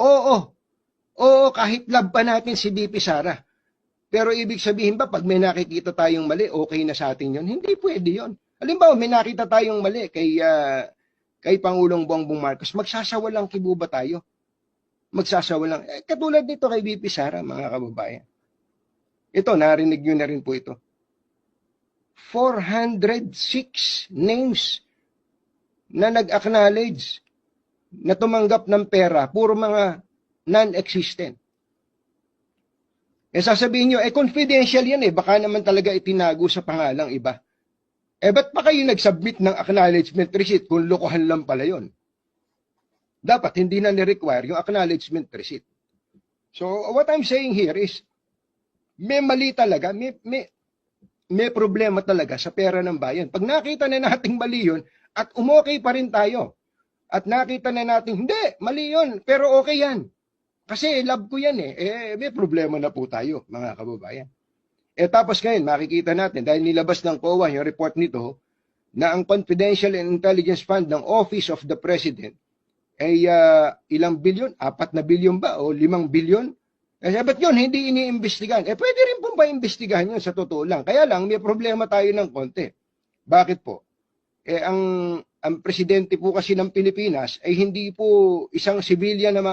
Oo. Oo, kahit love pa natin si BP Sara. Pero ibig sabihin ba, pag may nakikita tayong mali, okay na sa atin yon? Hindi pwede yon. Halimbawa, may nakita tayong mali kay, ah, kay Pangulong Bongbong Marcos, magsasawalang kibo ba tayo? Magsasawalang. Eh, katulad nito kay BP Sara, mga kababayan. Ito, narinig nyo na rin po ito. 406 names na nag-acknowledge na tumanggap ng pera, puro mga non-existent. Eh sasabihin nyo, eh confidential yan eh, baka naman talaga itinago sa pangalang iba. Eh ba't pa kayo nag-submit ng acknowledgement receipt kung lokohan lang pala yon? Dapat hindi na ni-require yung acknowledgement receipt. So what I'm saying here is, may mali talaga, may, may, may problema talaga sa pera ng bayan. Pag nakita na nating mali yun, at umokay pa rin tayo, at nakita na natin, hindi, mali yun, pero okay yan. Kasi love ko yan eh. Eh, may problema na po tayo, mga kababayan. Eh tapos ngayon, makikita natin, dahil nilabas ng COA yung report nito, na ang Confidential and Intelligence Fund ng Office of the President ay ah, ilang bilyon? Apat na bilyon ba? O limang bilyon? Eh, ba't yun? Hindi iniimbestigahan. Eh, pwede rin pong ba imbestigahan yun sa totoo lang? Kaya lang, may problema tayo ng konti. Bakit po? Eh, ang, ang presidente po kasi ng Pilipinas ay hindi po isang civilian na